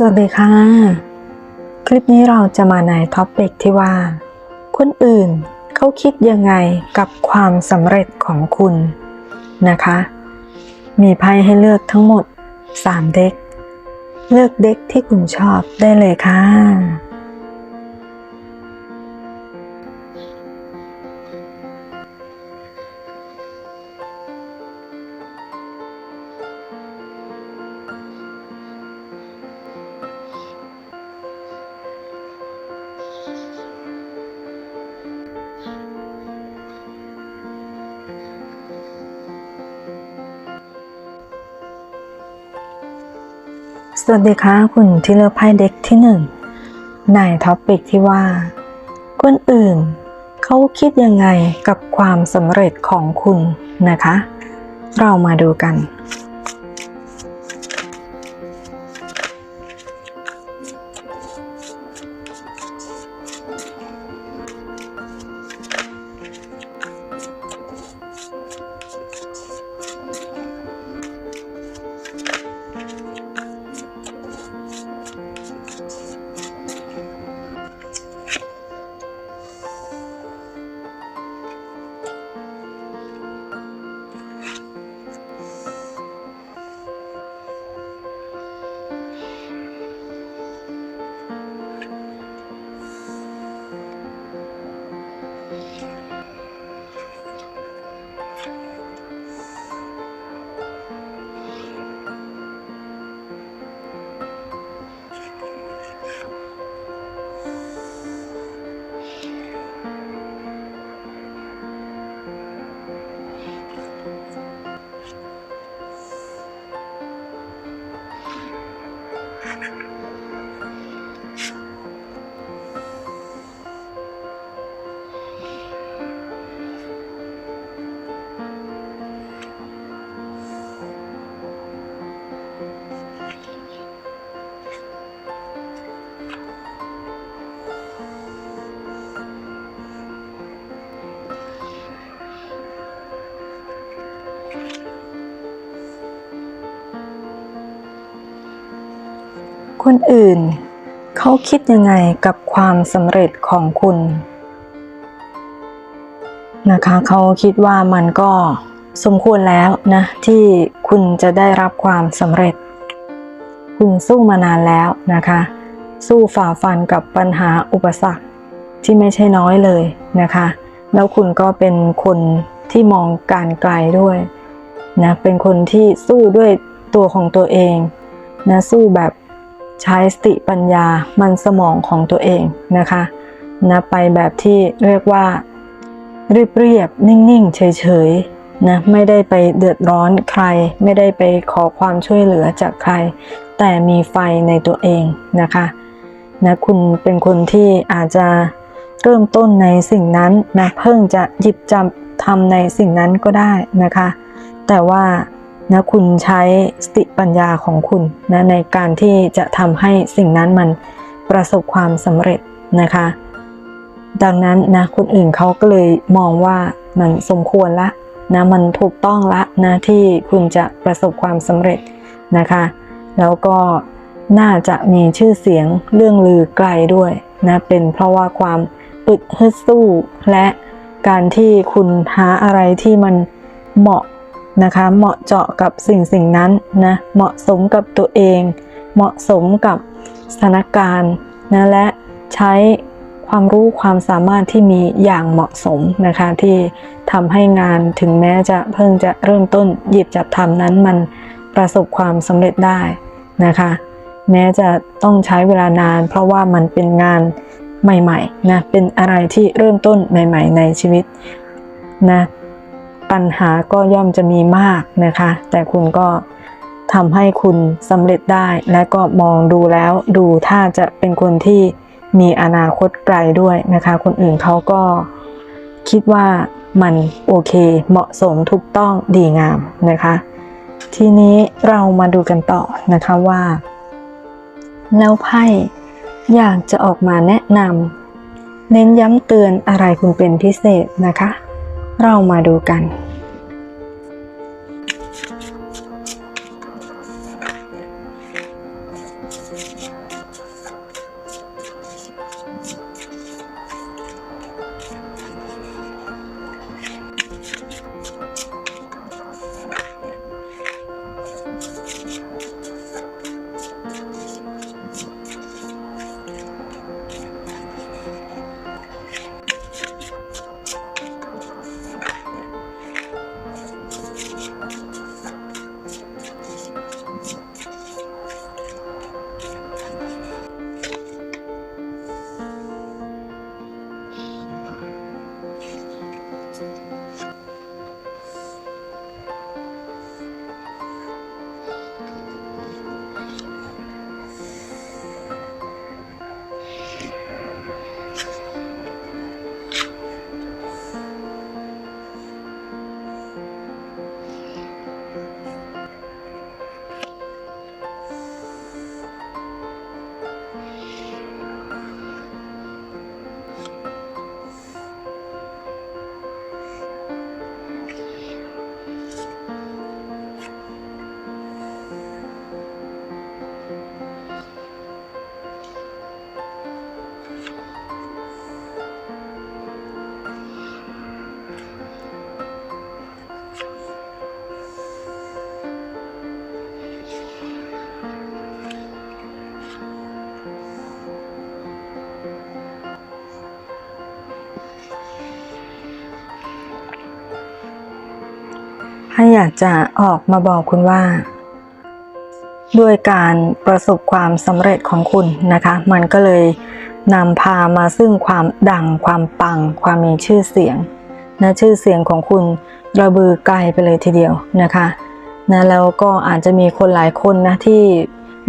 สวัสดีค่ะ คลิปนี้เราจะมาในท็อปิกที่ว่า คนอื่นเขาคิดยังไงกับความสำเร็จของคุณนะคะ มีไพ่ให้เลือกทั้งหมด 3 เด็ก เลือกเด็กที่คุณชอบได้เลยค่ะ สวัสดีค่ะคุณที่เลือกไพ่เด็กที่หนึ่งในท็อปิกที่ว่า คนอื่นเขาคิดยังไงกับความสำเร็จของคุณนะคะ เรามาดูกัน คนอื่น เขาคิดยังไงกับความสำเร็จของคุณ นะคะเขาคิดว่ามันก็สมควรแล้วนะที่คุณจะได้รับความสำเร็จ คุณสู้มานานแล้วนะคะ สู้ฝ่าฟันกับปัญหาอุปสรรคที่ไม่ใช่น้อยเลยนะคะ แล้วคุณก็เป็นคนที่มองการไกลด้วยนะเป็นคนที่สู้ด้วยตัวของตัวเองนะสู้แบบ ใช้สติปัญญามันสมองของตัวเองนะคะนะไปแบบที่เรียกว่าเรียบเรียบนิ่งๆ เฉยๆนะไม่ได้ไปเดือดร้อนใคร ไม่ได้ไปขอความช่วยเหลือจากใคร แต่มีไฟในตัวเองนะคะนะคุณเป็นคนที่อาจจะเริ่มต้นในสิ่งนั้นนะเพิ่งจะหยิบจับทำในสิ่งนั้นก็ได้นะคะ แต่ว่า นะคุณใช้สติปัญญาของคุณนะในการที่จะทำให้สิ่งนั้นมันประสบความสำเร็จนะคะ ดังนั้นนะคนอื่นเขาก็เลยมองว่ามันสมควรละนะมันถูกต้องละนะที่คุณจะประสบความสำเร็จนะคะ แล้วก็น่าจะมีชื่อเสียงเรื่องลือไกลด้วยนะเป็นเพราะว่าความอึดฮึดสู้และการที่คุณหาอะไรที่มันเหมาะ นะคะ เหมาะเจาะกับสิ่งสิ่งนั้นนะ เหมาะสมกับตัวเอง เหมาะสมกับสถานการณ์นะและใช้ความรู้ความสามารถที่มีอย่างเหมาะสมนะคะที่ทำให้งานถึงแม้จะเพิ่งจะเริ่มต้นหยิบจับทำนั้นมันประสบความสำเร็จได้นะคะ แม้จะต้องใช้เวลานาน เพราะว่ามันเป็นงานใหม่ๆนะเป็นอะไรที่เริ่มต้นใหม่ ๆ ในชีวิตนะ ปัญหาก็ย่อมจะมีมากนะคะ แต่คุณก็ทำให้คุณสำเร็จได้ และก็มองดูแล้วดูถ้าจะเป็นคนที่มีอนาคตไกลด้วยนะคะ คนอื่นเขาก็คิดว่ามันโอเคเหมาะสมถูกต้องดีงามนะคะ ทีนี้เรามาดูกันต่อนะคะว่า แล้วไพ่อยากจะออกมาแนะนำเน้นย้ำเตือนอะไรคุณเป็นพิเศษนะคะ เรามาดูกัน อยากจะออกมาบอกคุณว่า ด้วยการประสบความสำเร็จของคุณนะคะ มันก็เลยนำพามาซึ่งความดังความปัง ความมีชื่อเสียงนะชื่อเสียงของคุณระบือไกลไปเลยทีเดียวนะคะนะแล้วก็อาจจะมีคนหลายคนนะที่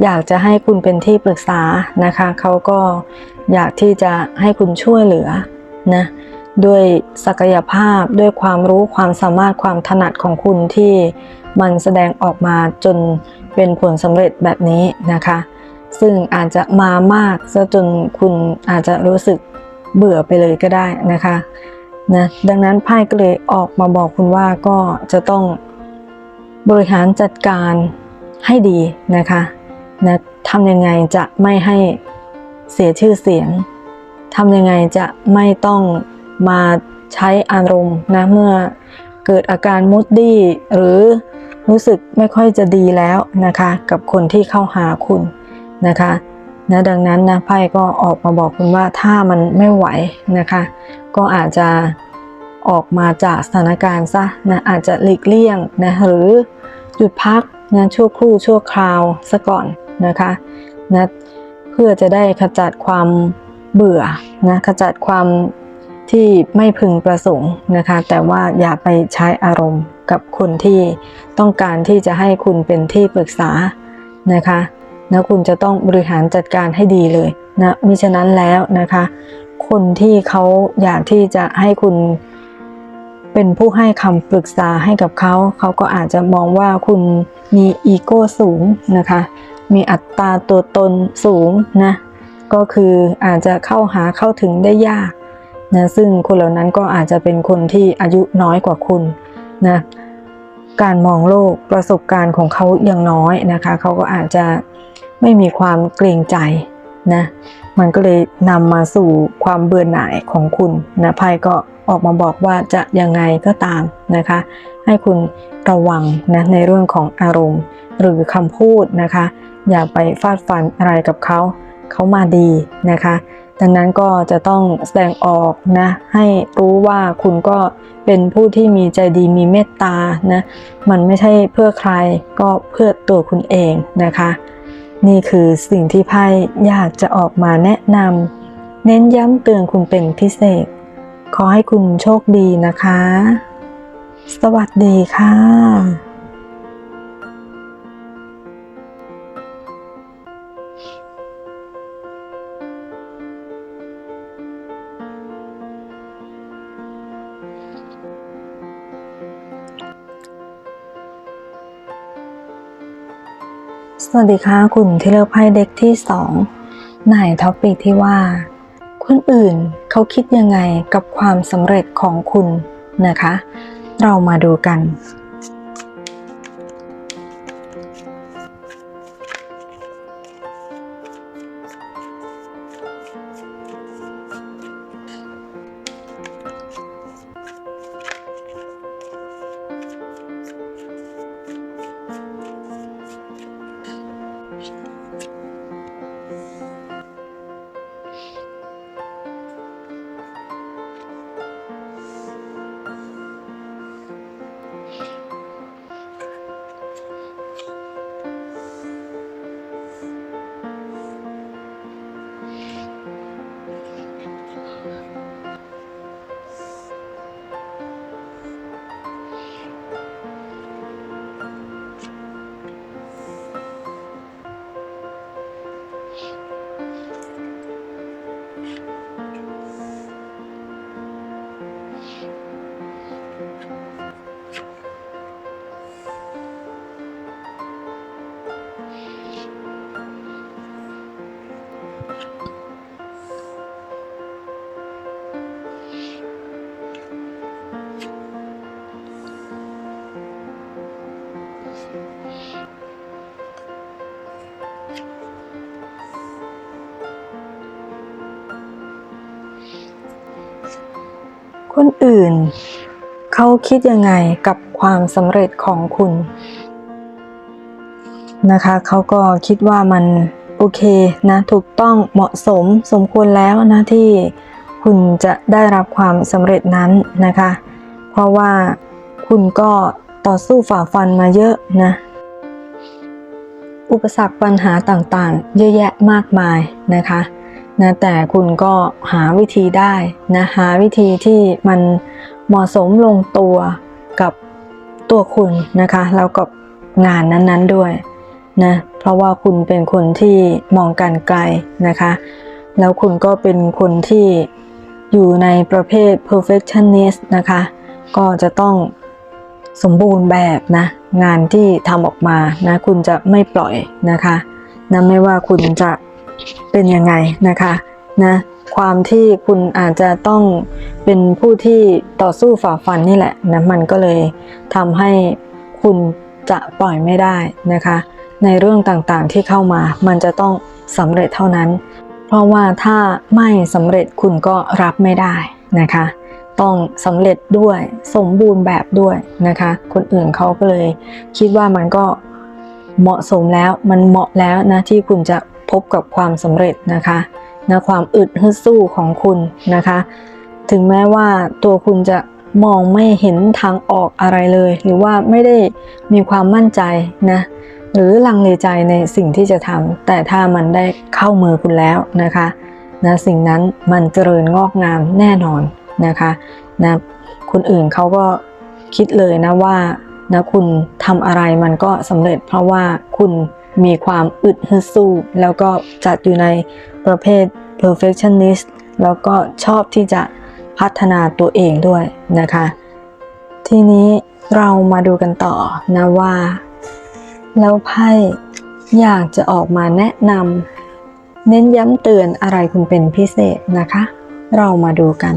อยากจะให้คุณเป็นที่ปรึกษานะคะเขาก็อยากที่จะให้คุณช่วยเหลือนะ ด้วยศักยภาพด้วยความรู้ความสามารถความถนัดของคุณที่มันแสดงออกมาจนเป็นผลสำเร็จแบบนี้นะคะ ซึ่งอาจจะมามากซะจนคุณอาจจะรู้สึกเบื่อไปเลยก็ได้นะคะนะดังนั้นไพ่ก็เลยออกมาบอกคุณว่าก็จะต้องบริหารจัดการให้ดีนะคะนะทำยังไงจะไม่ให้เสียชื่อเสียงทำยังไงจะไม่ต้อง มาใช้อารมณ์นะเมื่อเกิดอาการมุดดี้หรือรู้สึกไม่ค่อยจะดีแล้วนะคะ กับคนที่เข้าหาคุณนะคะนะดังนั้นนะไพ่ก็ออกมาบอกคุณว่าถ้ามันไม่ไหวนะคะ ก็อาจจะออกมาจากสถานการณ์ซะนะอาจจะหลีกเลี่ยงนะหรือหยุดพักนะชั่วครู่ชั่วคราวซะก่อนนะคะนะเพื่อจะได้ขจัดความเบื่อนะขจัดความ ที่ไม่พึงประสงค์นะคะ แต่ว่าอย่าไปใช้อารมณ์กับคนที่ต้องการที่จะให้คุณเป็นที่ปรึกษานะคะนะคุณจะต้องบริหารจัดการให้ดีเลยนะมิฉะนั้นแล้วนะคะ คนที่เขาอยากที่จะให้คุณเป็นผู้ให้คำปรึกษาให้กับเขา เขาก็อาจจะมองว่าคุณมีอีโก้สูงนะคะ มีอัตราตัวตนสูงนะ ก็คืออาจจะเข้าหาเข้าถึงได้ยาก นะซึ่งคนเหล่านั้นก็อาจจะเป็นคนที่อายุน้อยกว่าคุณนะการมองโลกประสบการณ์ของเขายังน้อยนะคะเขาก็อาจจะไม่มีความเกรงใจนะมันก็เลยนำมาสู่ความเบื่อหน่ายของคุณนะไพ่ก็ออกมาบอกว่าจะยังไงก็ตามนะคะ ให้คุณระวังนะในเรื่องของอารมณ์ หรือคำพูดนะคะ อย่าไปฟาดฟันอะไรกับเขา เขามาดีนะคะ ดังนั้นก็จะต้องแสดงออกนะ ให้รู้ว่าคุณก็เป็นผู้ที่มีใจดีมีเมตตานะ มันไม่ใช่เพื่อใครก็เพื่อตัวคุณเองนะคะ นี่คือสิ่งที่ไพ่อยากจะออกมาแนะนำเน้นย้ำเตือนคุณเป็นพิเศษ ขอให้คุณโชคดีนะคะ สวัสดีค่ะ สวัสดีค่ะคุณที่เลือกไพ่เด็กที่สองในท็อปิกที่ว่า คนอื่นเขาคิดยังไงกับความสำเร็จของคุณนะคะ เรามาดูกัน คนอื่น เขาคิดยังไงกับความสำเร็จของคุณ นะคะ เขาก็คิดว่ามันโอเคนะถูกต้องเหมาะสมสมควรแล้วนะที่คุณจะได้รับความสำเร็จนั้นนะคะ เพราะว่าคุณก็ต่อสู้ฝ่าฟันมาเยอะนะ อุปสรรคปัญหาต่างๆ เยอะแยะมากมายนะคะ นะแต่คุณก็หาวิธีได้นะหาวิธีที่มันเหมาะสมลงตัวกับตัวคุณนะคะแล้วกับงานนั้นๆด้วยนะเพราะว่าคุณเป็นคนที่มองการไกลนะคะ แล้วคุณก็เป็นคนที่อยู่ในประเภท perfectionist นะคะ ก็จะต้องสมบูรณ์แบบนะ งานที่ทำออกมานะ คุณจะไม่ปล่อยนะคะนะไม่ว่าคุณจะ เป็นยังไงนะคะนะความที่คุณอาจจะต้องเป็นผู้ที่ต่อสู้ฝ่าฟันนี่แหละนะมันก็เลยทำให้คุณจะปล่อยไม่ได้นะคะ ในเรื่องต่างๆที่เข้ามา มันจะต้องสำเร็จเท่านั้น เพราะว่าถ้าไม่สำเร็จคุณก็รับไม่ได้นะคะ ต้องสำเร็จด้วยสมบูรณ์แบบด้วยนะคะ คนอื่นเขาก็เลยคิดว่ามันก็เหมาะสมแล้วมันเหมาะแล้วนะที่คุณจะ พบกับความสำเร็จนะคะนะความอึดฮึดสู้ของคุณนะคะ ถึงแม้ว่าตัวคุณจะมองไม่เห็นทางออกอะไรเลย หรือว่าไม่ได้มีความมั่นใจนะหรือลังเลใจในสิ่งที่จะทำแต่ถ้ามันได้เข้ามือคุณแล้วนะคะนะสิ่งนั้นมันเจริญงอกงามแน่นอนนะคะนะคนอื่นเขาก็คิดเลยนะว่านะคุณทำอะไรมันก็สำเร็จเพราะว่าคุณ มีความอึดฮึดสู้ แล้วก็จัดอยู่ในประเภท perfectionist แล้วก็ชอบที่จะพัฒนาตัวเองด้วยนะคะ ทีนี้เรามาดูกันต่อนะว่า แล้วไพ่อยากจะออกมาแนะนำเน้นย้ำเตือนอะไรคุณเป็นพิเศษนะคะ เรามาดูกัน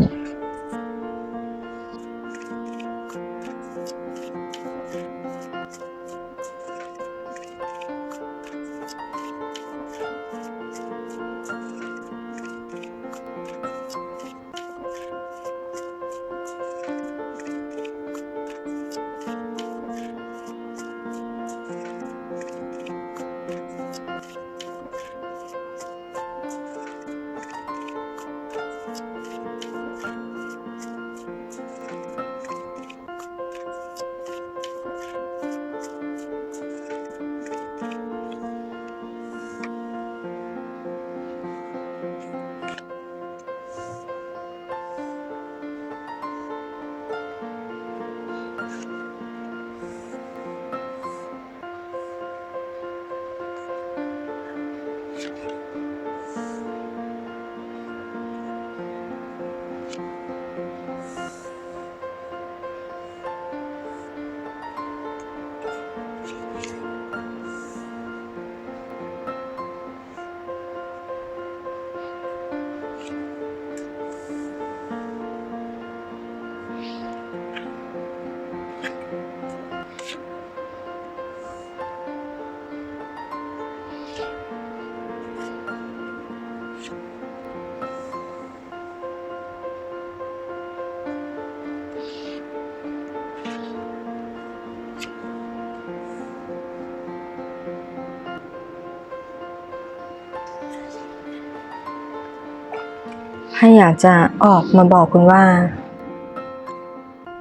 ให้อยากจะออกมาบอกคุณว่า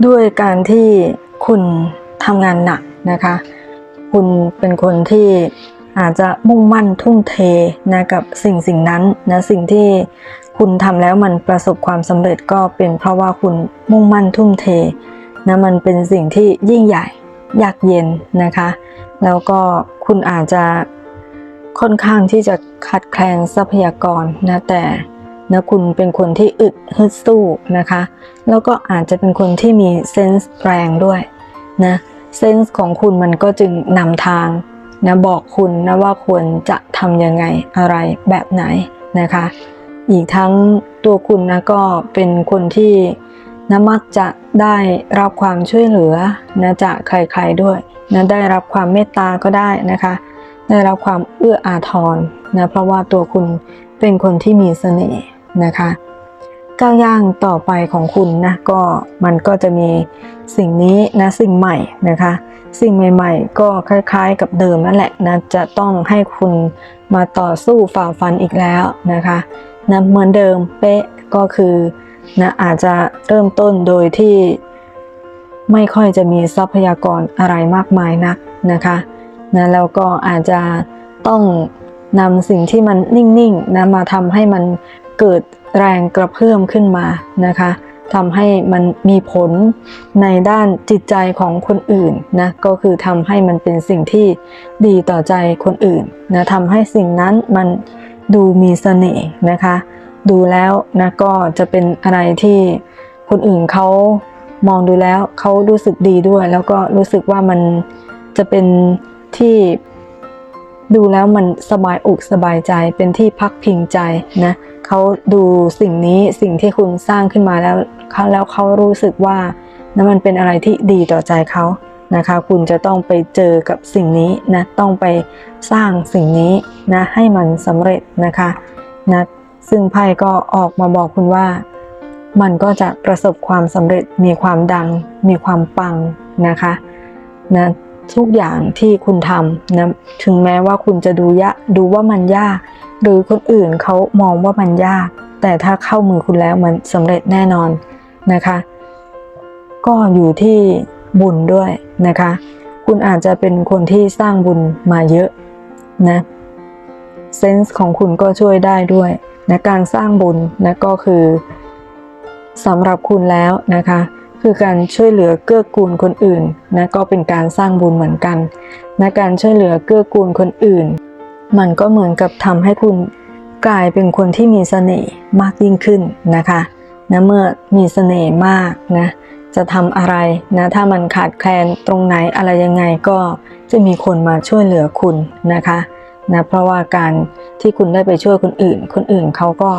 ด้วยการที่คุณทำงานหนักนะคะ คุณเป็นคนที่อาจจะมุ่งมั่นทุ่มเทนะกับสิ่งสิ่งนั้นนะสิ่งที่คุณทำแล้วมันประสบความสำเร็จก็เป็นเพราะว่าคุณมุ่งมั่นทุ่มเทนะมันเป็นสิ่งที่ยิ่งใหญ่ยากเย็นนะคะ แล้วก็คุณอาจจะค่อนข้างที่จะขัดแคลนทรัพยากรนะแต่ นะคุณเป็นคนที่อึดฮึดสู้นะคะ แล้วก็อาจจะเป็นคนที่มีเซนส์แรงด้วยนะเซนส์ของคุณมันก็จึงนำทางนะบอกคุณนะว่าควรจะทำยังไงอะไรแบบไหนนะคะ อีกทั้งตัวคุณนะก็เป็นคนที่นะมักจะได้รับความช่วยเหลือนะจากใครๆด้วยนะได้รับความเมตตาก็ได้นะคะ ได้รับความเอื้ออาทรนะเพราะว่าตัวคุณเป็นคนที่มีเสน่ห์ นะคะก้าวย่างต่อไปของคุณนะก็มันก็จะมีสิ่งนี้นะสิ่งใหม่นะคะ สิ่งใหม่ ๆ ก็คล้าย ๆ กับเดิมนั่นแหละนะจะต้องให้คุณมาต่อสู้ฝ่าฟันอีกแล้วนะคะนะเหมือนเดิมเป๊ะก็คือนะอาจจะเริ่มต้นโดยที่ไม่ค่อยจะมีทรัพยากรอะไรมากมายนักนะคะนะแล้วก็อาจจะต้องนำสิ่งที่มันนิ่งๆนะมาทำให้มัน เกิดแรงกระเพื่อมขึ้นมานะคะทำให้มันมีผลในด้านจิตใจของคนอื่นนะก็คือทำให้มันเป็นสิ่งที่ดีต่อใจคนอื่นนะทำให้สิ่งนั้นมันดูมีเสน่ห์นะคะ ดูแล้วนะก็จะเป็นอะไรที่คนอื่นเขามองดูแล้วเขารู้สึกดีด้วย แล้วก็รู้สึกว่ามันจะเป็นที่ ดูแล้วมันสบายอกสบายใจเป็นที่พักพิงใจนะเขาดูสิ่งนี้สิ่งที่คุณสร้างขึ้นมาแล้วเขาแล้วเขารู้สึกว่านะมันเป็นอะไรที่ดีต่อใจเขานะคะ คุณจะต้องไปเจอกับสิ่งนี้นะต้องไปสร้างสิ่งนี้นะให้มันสำเร็จนะคะนะซึ่งไพ่ก็ออกมาบอกคุณว่า มันก็จะประสบความสำเร็จมีความดัง มีความปังนะคะนะ ทุกอย่างที่คุณทำนะถึงแม้ว่าคุณจะดูยะดูว่ามันยาก หรือคนอื่นเขามองว่ามันยาก แต่ถ้าเข้ามือคุณแล้วมันสำเร็จแน่นอนนะคะ ก็อยู่ที่บุญด้วยนะคะ คุณอาจจะเป็นคนที่สร้างบุญมาเยอะนะเซนส์ของคุณก็ช่วยได้ด้วยนะการสร้างบุญนะก็คือสำหรับคุณแล้วนะคะ คือการช่วยเหลือเกื้อกูลคนอื่นนะก็เป็นการสร้างบุญเหมือนกันนะการช่วยเหลือเกื้อกูลคนอื่น มันก็เหมือนกับทำให้คุณกลายเป็นคนที่มีเสน่ห์มากยิ่งขึ้นนะคะนะเมื่อมีเสน่ห์มากนะจะทำอะไรนะถ้ามันขาดแคลนตรงไหนอะไรยังไงก็จะมีคนมาช่วยเหลือคุณนะคะนะเพราะว่าการที่คุณได้ไปช่วยคนอื่น คนอื่นเขาก็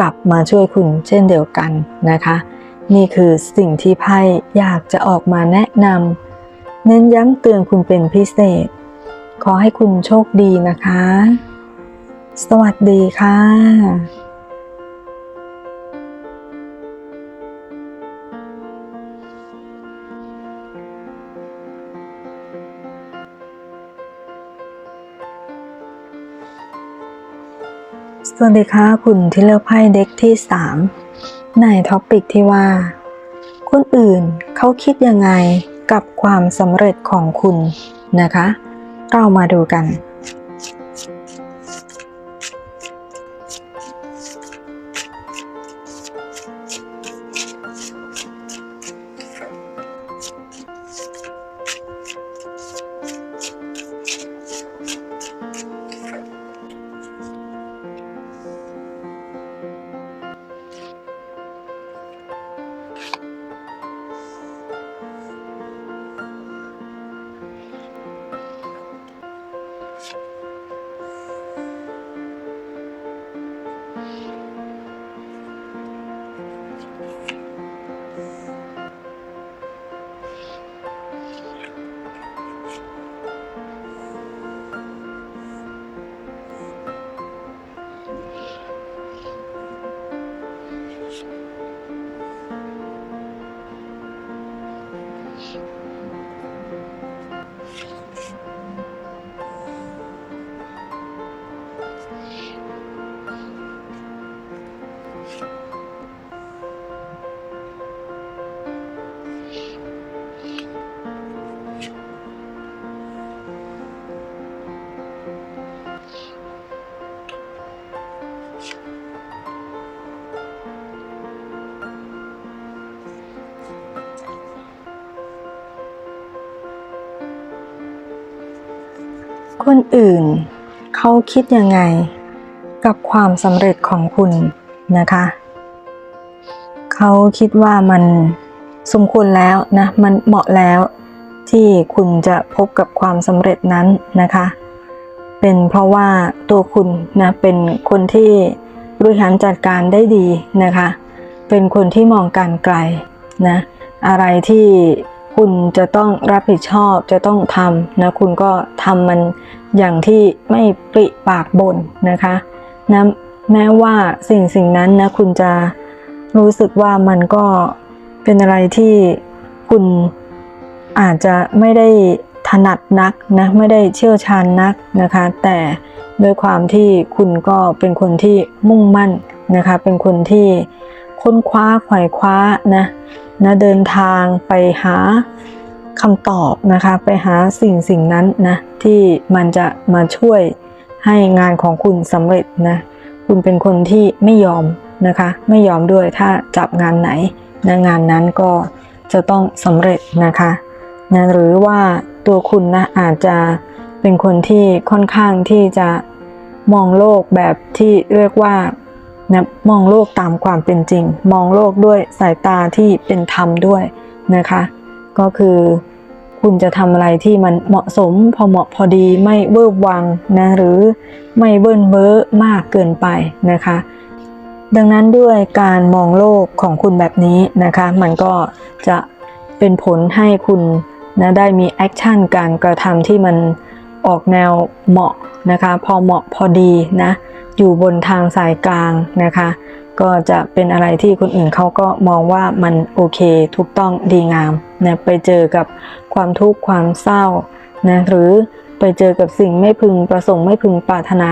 กลับมาช่วยคุณเช่นเดียวกันนะคะ นี่คือสิ่งที่ไพ่อยากจะออกมาแนะนำเน้นย้ำเตือนคุณเป็นพิเศษ ขอให้คุณโชคดีนะคะ สวัสดีค่ะสวัสดีค่ะ คุณที่เลือกไพ่เด็กที่ 3 ในท็อปิกที่ว่า คนอื่นเขาคิดยังไงกับความสำเร็จของคุณนะคะ เรามาดูกัน คนอื่น เขาคิดยังไง กับความสำเร็จของคุณนะคะ เขาคิดว่ามันสมควรแล้วนะ มันเหมาะแล้วที่คุณจะพบกับความสำเร็จนั้นนะคะ เป็นเพราะว่าตัวคุณนะเป็นคนที่บริหารจัดการได้ดีนะคะ เป็นคนที่มองการไกลนะ อะไรที่ คุณจะต้องรับผิดชอบจะต้องทำนะคุณก็ทำมันอย่างที่ไม่ปริปากบ่นนะคะนะแม้ว่าสิ่งสิ่งนั้นนะคุณจะรู้สึกว่ามันก็เป็นอะไรที่คุณอาจจะไม่ได้ถนัดนักนะไม่ได้เชี่ยวชาญนักนะคะ แต่ด้วยความที่คุณก็เป็นคนที่มุ่งมั่นนะคะ เป็นคนที่ค้นคว้าไขว่คว้านะ นะเดินทางไปหาคำตอบนะคะ ไปหาสิ่งสิ่งนั้นนะที่มันจะมาช่วยให้งานของคุณสำเร็จนะคุณเป็นคนที่ไม่ยอมนะคะ ไม่ยอมด้วยถ้าจับงานไหนนะงานนั้นก็จะต้องสำเร็จนะคะนะหรือว่าตัวคุณนะอาจจะเป็นคนที่ค่อนข้างที่จะมองโลกแบบที่เรียกว่า นะมองโลกตามความเป็นจริง มองโลกด้วยสายตาที่เป็นธรรมด้วยนะคะ ก็คือคุณจะทำอะไรที่มันเหมาะสมพอเหมาะพอดีไม่เวิร์วังนะหรือไม่เบิ้ลเบ้อมากเกินไปนะคะ ดังนั้นด้วยการมองโลกของคุณแบบนี้นะคะ มันก็จะเป็นผลให้คุณนะได้มีแอคชั่นการกระทำที่มันออกแนวเหมาะนะคะ พอเหมาะพอดีนะ อยู่บนทางสายกลางนะคะ ก็จะเป็นอะไรที่คนอื่นเขาก็มองว่ามันโอเคถูกต้องดีงามนะไปเจอกับความทุกข์ความเศร้านะหรือไปเจอกับสิ่งไม่พึงประสงค์ไม่พึงปรารถนา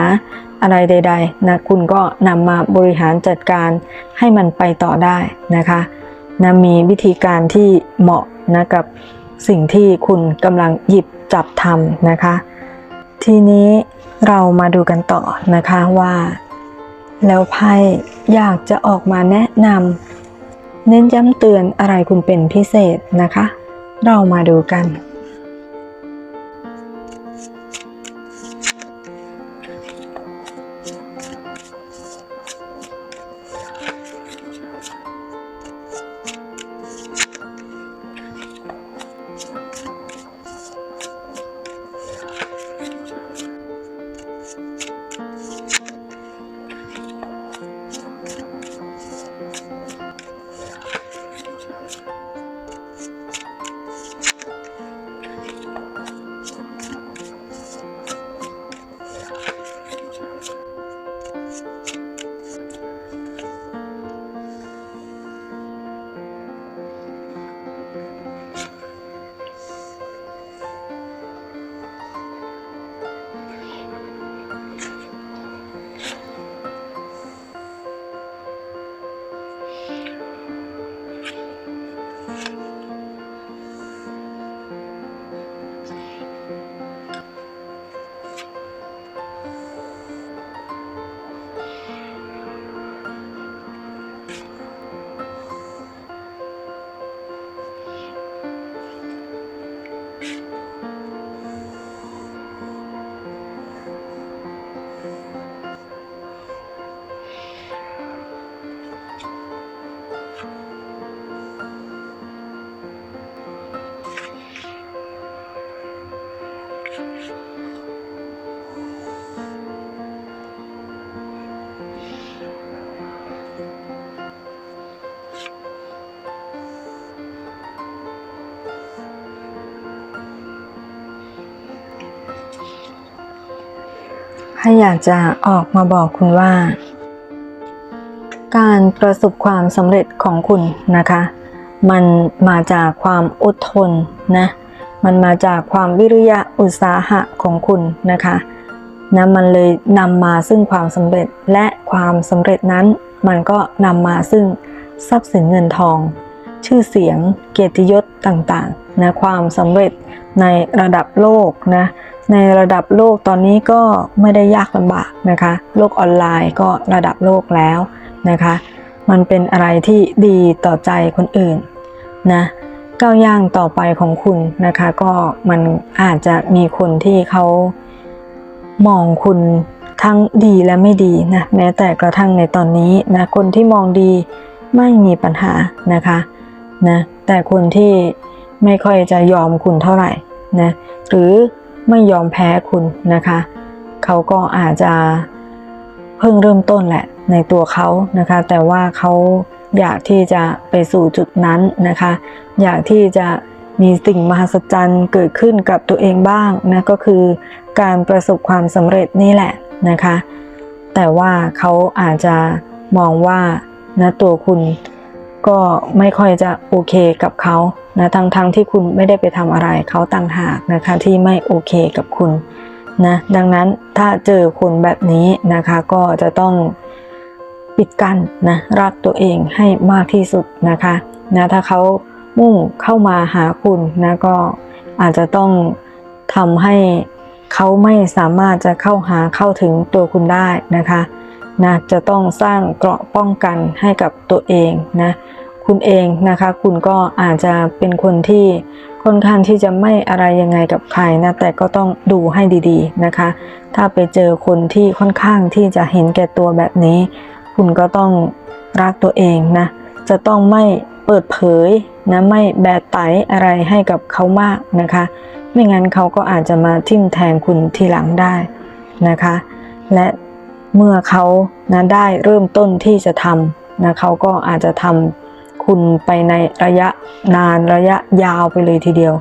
อะไรใด ๆ นะ คุณก็นำมาบริหารจัดการให้มันไปต่อได้นะคะนะมีวิธีการที่เหมาะนะกับสิ่งที่คุณกำลังหยิบจับทำนะคะ ทีนี้ เรามาดูกันต่อนะคะว่า แล้วไพ่อยากจะออกมาแนะนำเน้นย้ำเตือนอะไรคุณเป็นพิเศษนะคะ เรามาดูกัน ถ้าอยากจะออกมาบอกคุณว่า การประสบความสำเร็จของคุณนะคะ มันมาจากความอดทนนะ มันมาจากความวิริยะอุตสาหะของคุณนะคะนะมันเลยนำมาซึ่งความสำเร็จและความสำเร็จนั้น มันก็นำมาซึ่งทรัพย์สินเงินทอง ชื่อเสียงเกียรติยศต่างๆนะความสำเร็จในระดับโลกนะ ในระดับโลกตอนนี้ก็ไม่ได้ยากลำบากนะคะ โลกออนไลน์ก็ระดับโลกแล้วนะคะ มันเป็นอะไรที่ดีต่อใจคนอื่นนะก้าวย่างต่อไปของคุณนะคะ ก็มันอาจจะมีคนที่เขามองคุณทั้งดีและไม่ดีนะแม้แต่กระทั่งในตอนนี้นะคนที่มองดีไม่มีปัญหานะคะนะแต่คนที่ไม่ค่อยจะยอมคุณเท่าไหร่นะหรือ ไม่ยอมแพ้คุณนะคะ เขาก็อาจจะเพิ่งเริ่มต้นแหละในตัวเขานะคะ แต่ว่าเขาอยากที่จะไปสู่จุดนั้นนะคะ อยากที่จะมีสิ่งมหัศจรรย์เกิดขึ้นกับตัวเองบ้างนะก็คือการประสบความสำเร็จนี่แหละนะคะ แต่ว่าเขาอาจจะมองว่านะตัวคุณก็ไม่ค่อยจะโอเคกับเขา นะทั้งๆทที่คุณไม่ได้ไปทำอะไรเขาต่างหากนะคะที่ไม่โอเคกับคุณนะดังนั้นถ้าเจอคนแบบนี้นะคะก็จะต้องปิดกั้นนะรักตัวเองให้มากที่สุดนะคะนะถ้าเขามุ่งเข้ามาหาคุณนะก็อาจจะต้องทำให้เขาไม่สามารถจะเข้าหาเข้าถึงตัวคุณได้นะคะนะจะต้องสร้างเกราะป้องกันให้กับตัวเองนะ คุณเองนะคะ คุณก็อาจจะเป็นคนที่ค่อนข้างที่จะไม่อะไรยังไงกับใครนะแต่ก็ต้องดูให้ดีๆนะคะ ถ้าไปเจอคนที่ค่อนข้างที่จะเห็นแก่ตัวแบบนี้ คุณก็ต้องรักตัวเองนะจะต้องไม่เปิดเผยนะไม่แบดไตอะไรให้กับเขามากนะคะ ไม่งั้นเขาก็อาจจะมาทิ่มแทงคุณทีหลังได้นะคะ และเมื่อเขานะได้เริ่มต้นที่จะทำนะเขาก็อาจจะทำ คุณไปในระยะนานระยะยาวไปเลยทีเดียว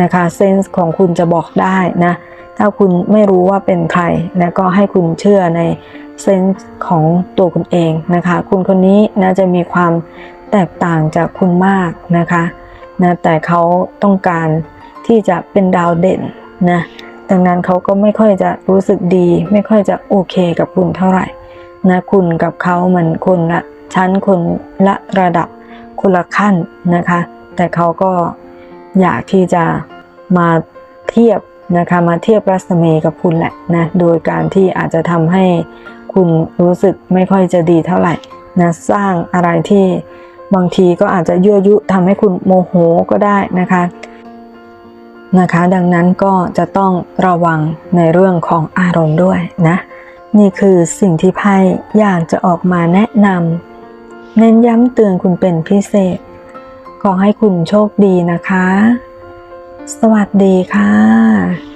นะคะเซนส์ของคุณจะบอกได้นะถ้าคุณไม่รู้ว่าเป็นใครนะก็ให้คุณเชื่อในเซนส์ของตัวคุณเองนะคะ คุณคนนี้นะจะมีความแตกต่างจากคุณมากนะคะนะแต่เขาต้องการที่จะเป็นดาวเด่นนะดังนั้นเขาก็ไม่ค่อยจะรู้สึกดี ไม่ค่อยจะโอเคกับคุณเท่าไหร่นะคุณกับเขามันคนละชั้นคนละระดับ คนละขั้นนะคะ แต่เขาก็อยากที่จะมาเทียบนะคะมาเทียบรัศมีกับคุณแหละนะโดยการที่อาจจะทำให้คุณรู้สึกไม่ค่อยจะดีเท่าไหร่นะสร้างอะไรที่บางทีก็อาจจะยั่วยุทำให้คุณโมโหก็ได้นะคะนะคะ ดังนั้นก็จะต้องระวังในเรื่องของอารมณ์ด้วยนะ นี่คือสิ่งที่ไพ่อยากจะออกมาแนะนำ เน้นย้ำเตือนคุณเป็นพิเศษ ขอให้คุณโชคดีนะคะ สวัสดีค่ะ